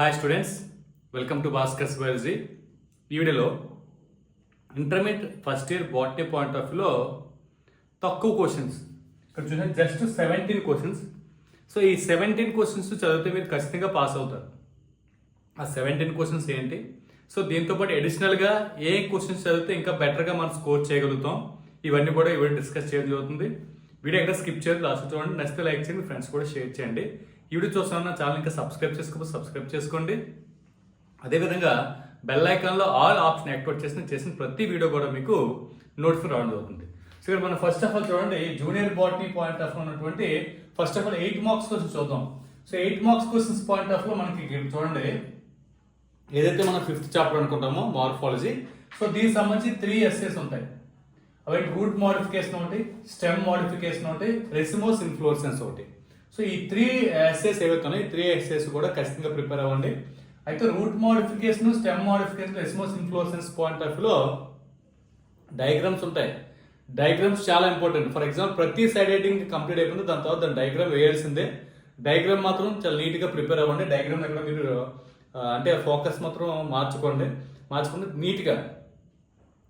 Hi students welcome to Bhaskar's biology ఈ వీడియోలో intermediate first year botany point of వ్యూలో తక్కువ క్వశ్చన్స్ ఇక్కడ చూసిన జస్ట్ సెవెంటీన్ క్వశ్చన్స్ సో ఈ సెవెంటీన్ క్వశ్చన్స్ చదివితే మీరు ఖచ్చితంగా పాస్ అవుతారు. ఆ సెవెంటీన్ క్వశ్చన్స్ ఏంటి? సో దీంతో పాటు అడిషనల్గా ఏ క్వశ్చన్స్ చదివితే ఇంకా బెటర్గా మనం స్కోర్ చేయగలుగుతాం. ఇవన్నీ కూడా ఇవి డిస్కస్ చేయడం జరుగుతుంది. వీడియో ఎక్కడ స్కిప్ చేయాలి లాస్ట్ చూడండి. నెక్స్ట్ లైక్ చేయండి ఫ్రెండ్స్ కూడా షేర్ చేయండి. వీడియో చూస్తున్నా ఛానల్ ఇంకా సబ్స్క్రైబ్ చేసుకోకపోతే సబ్స్క్రైబ్ చేసుకోండి. అదేవిధంగా బెల్ ఐకాన్లో ఆల్ ఆప్షన్ యాక్టివేట్ చేసిన చేసిన ప్రతి వీడియో కూడా మీకు నోటిఫై రావడం జరుగుతుంది సో ఇక్కడ మనం ఫస్ట్ ఆఫ్ ఆల్ చూడండి జూనియర్ బాటనీ పాయింట్ ఆఫ్ ఉన్నటువంటి first of all eight marks questions చూద్దాం. So eight marks questions point ఆఫ్లో మనకి చూడండి. ఏదైతే మనం ఫిఫ్త్ చాప్టర్ అనుకుంటామో మార్ఫాలజీ సో దీనికి సంబంధించి త్రీ ఎస్ఏస్ ఉంటాయి. అవి రూట్ మోడిఫికేషన్ ఒకటి స్టెమ్ మోడిఫికేషన్ ఒకటి రెసిమోస్ ఇన్ఫ్లోరెసెన్స్ ఒకటి. సో ఈ త్రీ ఎస్ఏస్ ఏవైతే ఉన్నాయి ఈ త్రీ ఎస్ఏస్ కూడా ఖచ్చితంగా ప్రిపేర్ అవ్వండి. అయితే root modification stem modification racemose inflorescence point of వ్యూలో డయాగ్రామ్స్ ఉంటాయి. డయాగ్రామ్స్ చాలా ఇంపార్టెంట్ ఫర్ ఎగ్జాంపుల్ ప్రతి సైడ్ ఎడింగ్ కంప్లీట్ అయిపోయింది దాని తర్వాత దాని డయాగ్రామ్ వేయాల్సిందే. డయాగ్రామ్ మాత్రం చాలా నీట్గా ప్రిపేర్ అవ్వండి. డయాగ్రామ్ దగ్గర మీరు అంటే ఫోకస్ మాత్రం మార్చుకోండి. మార్చుకుంటే నీట్గా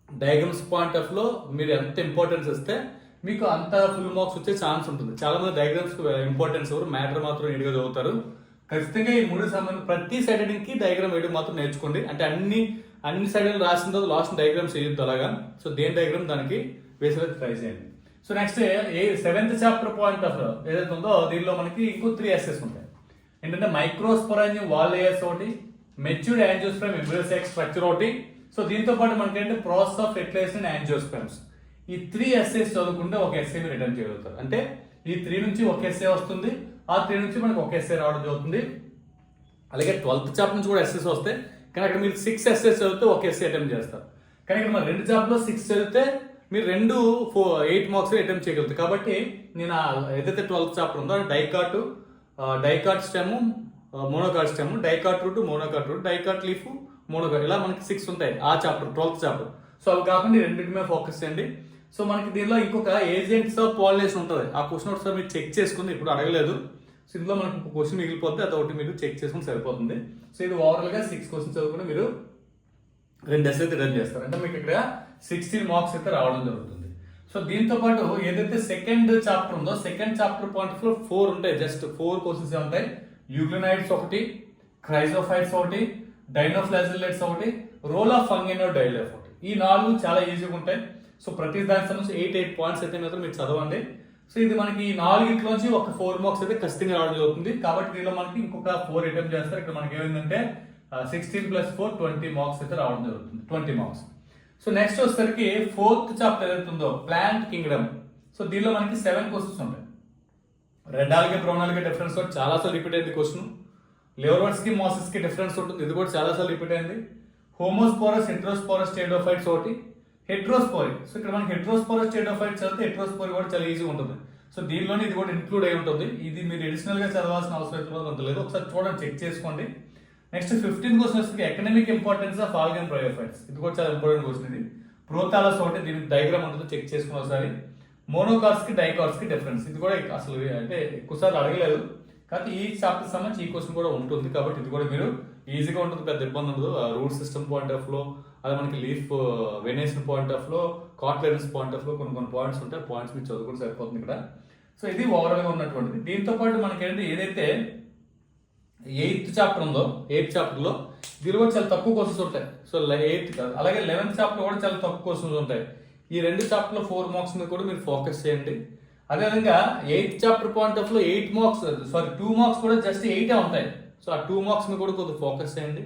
డయాగ్రామ్స్ పాయింట్ ఆఫ్లో మీరు ఎంత ఇంపార్టెన్స్ ఇస్తే మీకు అంత ఫుల్ మార్క్స్ వచ్చే ఛాన్స్ ఉంటుంది. చాలా మంది డయాగ్రామ్స్ ఇంపార్టెన్స్ uh, ఎవరు మ్యాటర్ మాత్రం నీట్గా చదువుతారు. ఖచ్చితంగా ఈ మూడు సంబంధం ప్రతి సైడెడ్కి డయాగ్రామ్ వేయడం మాత్రం నేర్చుకోండి. అంటే అన్ని అన్ని సైడ్ రాసిన తర్వాత లాస్ట్ డయాగ్రామ్స్ వేయొద్దు అలాగా. సో దేని డయాగ్రామ్ దానికి వేసేది ట్రై చేయండి. సో నెక్స్ట్ ఏ సెవెంత్ చాప్టర్ పాయింట్ ఆఫ్ ఏదైతే ఉందో దీనిలో మనకి ఇంకో త్రీ ఎస్ఎస్ ఉంటాయి. ఏంటంటే మైక్రోస్పొరాంజియం వాల్ లేయర్స్ ఒకటి matured angiosperm embryo sac structure ఒకటి. సో దీంతో పాటు మనకి ఏంటంటే ప్రాసెస్ ఆఫ్ ఫెర్టిలైజేషన్ యాంజియోస్పెమ్స్ ఈ త్రీ ఎస్ఏస్ చదువుకుంటే ఒక ఎస్ఏ రిటర్న్ చేయగలుగుతారు. అంటే ఈ త్రీ నుంచి ఒక ఎస్ఏ వస్తుంది ఆ త్రీ నుంచి మనకి ఒక ఎస్ఏ రావడం జరుగుతుంది. అలాగే ట్వెల్త్ చాప్ నుంచి కూడా ఎస్ఎస్ వస్తే కానీ అక్కడ మీరు సిక్స్ ఎస్ఎస్ చదివితే ఒక ఎస్ఏ అటెంప్ట్ చేస్తారు. కానీ ఇక్కడ మన రెండు జాబ్లో సిక్స్ చదివితే మీరు రెండు ఫోర్ ఎయిట్ మార్క్స్ అటెంప్ట్ చేయగలుగుతారు. కాబట్టి నేను ఆ ఏదైతే ట్వెల్త్ చాప్టర్ ఉందో dicot dicot stem monocot stem dicot root monocot root dicot leaf monocot ఇలా మనకి సిక్స్ ఉంటాయి ఆ చాప్టర్ ట్వెల్త్ చాప్టర్ సో అవి కాకుండా రెండింటి మీద ఫోకస్ చేయండి. సో మనకి దీనిలో ఇంకొక ఏజెంట్స్ ఆఫ్ పాలినేషన్ ఉంటుంది. ఆ క్వశ్చన్ ఒకసారి మీరు చెక్ చేసుకుని ఇప్పుడు అడగలేదు. సో ఇందులో మనకు ఒక క్వశ్చన్ మిగిలిపోతే అదొకటి మీరు చెక్ చేసుకుని సరిపోతుంది. సో ఇది ఓవరాల్గా సిక్స్ క్వశ్చన్స్ చదువుకుని మీరు రెండు డెస్ అయితే రన్ చేస్తారు. అంటే మీకు ఇక్కడ సిక్స్టీన్ మార్క్స్ అయితే రావడం జరుగుతుంది. సో దీంతో పాటు ఏదైతే సెకండ్ చాప్టర్ ఉందో సెకండ్ చాప్టర్ పాయింట్లో ఫోర్ ఉంటాయి. జస్ట్ ఫోర్ క్వశ్చన్స్ ఉంటాయి. యూగ్లినైడ్స్ ఒకటి క్రైజోఫైట్స్ ఒకటి డైనోఫ్లాజిల్లెట్స్ ఒకటి రోల్ ఆఫ్ ఫంగినో డైలెఫ్ ఒకటి. ఈ నాలుగు చాలా ఈజీగా ఉంటాయి. సో ప్రతి దానికి సంబంధించి ఎయిట్ ఎయిట్ పాయింట్స్ అయితే మాత్రం మీరు చదవండి. సో ఇది మనకి ఈ నాలుగింట్లోంచి ఒక ఫోర్ మార్క్స్ అయితే ఖచ్చితంగా రావడం జరుగుతుంది. కాబట్టి దీనిలో మనకి ఇంకొక ఫోర్ అటెంప్ట్ చేస్తారు. ఇక్కడ మనకి ఏమైందంటే sixteen plus four twenty marks అయితే రావడం జరుగుతుంది. ట్వంటీ మార్క్స్ సో నెక్స్ట్ వచ్చేసరికి ఫోర్త్ చాప్టర్ ఏదైతే ఉందో ప్లాంట్ కింగ్డమ్ సో దీనిలో మనకి సెవెన్ క్వశ్చన్స్ ఉంటాయి. Red algae brown algae difference కూడా చాలా సార్లు రిపీట్ అయింది క్వశ్చన్ లివర్వర్స్కి కి డిఫరెన్స్ ఉంటుంది. ఇది కూడా చాలా సార్లు రిపీట్ అయింది. హోమోస్పోరస్ ఇంట్రోస్పోరస్ స్టేడోఫైట్స్ ఒకటి. హెట్రోస్పోరి సో ఇక్కడ మనకి హెట్రోస్పోరస్ స్టేడోఫైట్స్ చదివితే హెట్రోస్పోరి కూడా చాలా ఈజీగా ఉంటుంది. సో దీనిలోనే ఇది కూడా ఇంక్లూడ్ అయి ఉంటుంది. ఇది మీరు అడిషనల్గా చదవాల్సిన అవసరం అయితే మాత్రం అంత లేదు. ఒకసారి చూడండి చెక్ చేసుకోండి. నెక్స్ట్ ఫిఫ్టీన్ క్వశ్చన్ వచ్చి economic importance of algae and bryophytes ఇది కూడా చాలా ఇంపార్టెంట్ క్వశ్చన్ ఇది. ప్రోతాలస్ ఒకటి దీనికి డైగ్రామ్ ఉంటుంది చెక్ చేసుకుని ఒకసారి. మోనోకార్స్కి డైకార్స్కి డిఫరెన్స్ ఇది కూడా అసలు అంటే ఎక్కువసార్లు అడగలేదు. కాబట్టి ఈ చాప్టర్ సంబంధించి ఈ క్వశ్చన్ కూడా ఉంటుంది కాబట్టి ఇది కూడా మీరు ఈజీగా ఉంటుంది పెద్ద ఇబ్బంది ఉండదు. రూట్ సిస్టమ్ పాయింట్ ఆఫ్లో అది మనకి లీఫ్ వెనేషన్ పాయింట్ ఆఫ్లో కాట్లెన్స్ పాయింట్ ఆఫ్లో కొన్ని కొన్ని పాయింట్స్ ఉంటాయి. పాయింట్స్ మీరు చదువుకుంటే సరిపోతుంది ఇక్కడ. సో ఇది ఓవరాల్గా ఉన్నటువంటిది. దీంతో పాటు మనకి ఏంటంటే ఏదైతే ఎయిత్ చాప్టర్ ఉందో ఎయిత్ చాప్టర్లో దీనిలో చాలా తక్కువ క్వశ్చన్స్ ఉంటాయి. సో ఎయిత్ అలాగే లెవెన్త్ చాప్టర్ కూడా చాలా తక్కువ క్వశ్చన్స్ ఉంటాయి. ఈ రెండు చాప్టర్లో ఫోర్ మార్క్స్ మీద కూడా మీరు ఫోకస్ చేయండి. అదేవిధంగా ఎయిత్ చాప్టర్ పాయింట్ ఆఫ్లో eight marks sorry two marks కూడా జస్ట్ ఎయిటే ఉంటాయి. సో ఆ టూ మార్క్స్ మీద కూడా కొద్దిగా ఫోకస్ చేయండి.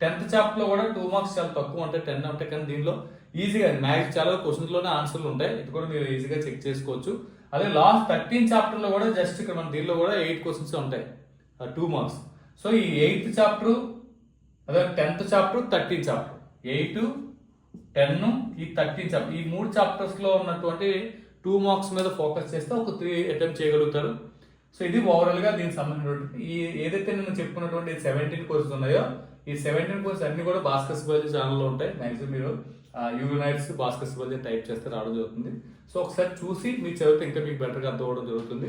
టెన్త్ చాప్టర్లో కూడా టూ మార్క్స్ చాలా తక్కువ ఉంటాయి టెన్ ఉంటాయి కానీ దీనిలో ఈజీగా మ్యాథ్స్ చాలా క్వశ్చన్లోనే ఆన్సర్లు ఉంటాయి. ఇది కూడా మీరు ఈజీగా చెక్ చేసుకోవచ్చు. అదే లాస్ట్ థర్టీన్ చాప్టర్లో కూడా జస్ట్ ఇక్కడ మన దీనిలో కూడా ఎయిట్ క్వశ్చన్స్ ఉంటాయి. టూ మార్క్స్ సో ఈ ఎయిత్ చాప్టర్ అదే tenth chapter thirteen chapter eight ten ఈ థర్టీన్ చాప్టర్ ఈ మూడు చాప్టర్స్లో ఉన్నటువంటి టూ మార్క్స్ మీద ఫోకస్ చేస్తే ఒక త్రీ అటెంప్ట్ చేయగలుగుతారు. సో ఇది ఓవరాల్గా దీనికి సంబంధించినటువంటి ఈ ఏదైతే నేను చెప్పుకున్నటువంటి సెవెంటీన్ కోర్సెస్ ఉన్నాయో ఈ సెవెంటీన్ కోర్సెస్ అన్ని కూడా బాస్కెట్ బాల్ ఛానల్లో ఉంటాయి. మ్యాక్సిమం మీరు యూనైట్స్ భాస్కర్ బాల్ టైప్ చేస్తే రావడం జరుగుతుంది. సో ఒకసారి చూసి మీ చదివితే ఇంకా మీకు బెటర్గా అర్థం అవ్వడం జరుగుతుంది.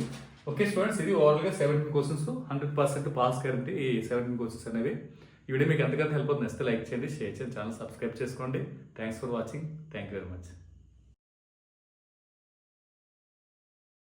ఓకే స్టూడెంట్స్ ఇది ఓవరాల్గా seventeen questions hundred percent pass guarantee ఈ సెవెంటీన్ క్వశ్చన్స్ అనేవి. ఈ వీడియో మీకు ఎంతకంత హెల్ప్ అవుతుంది నెక్స్ట్ లైక్ చేయండి షేర్ చేయండి ఛానల్ సబ్స్క్రైబ్ చేసుకోండి. Thanks for watching thank you very much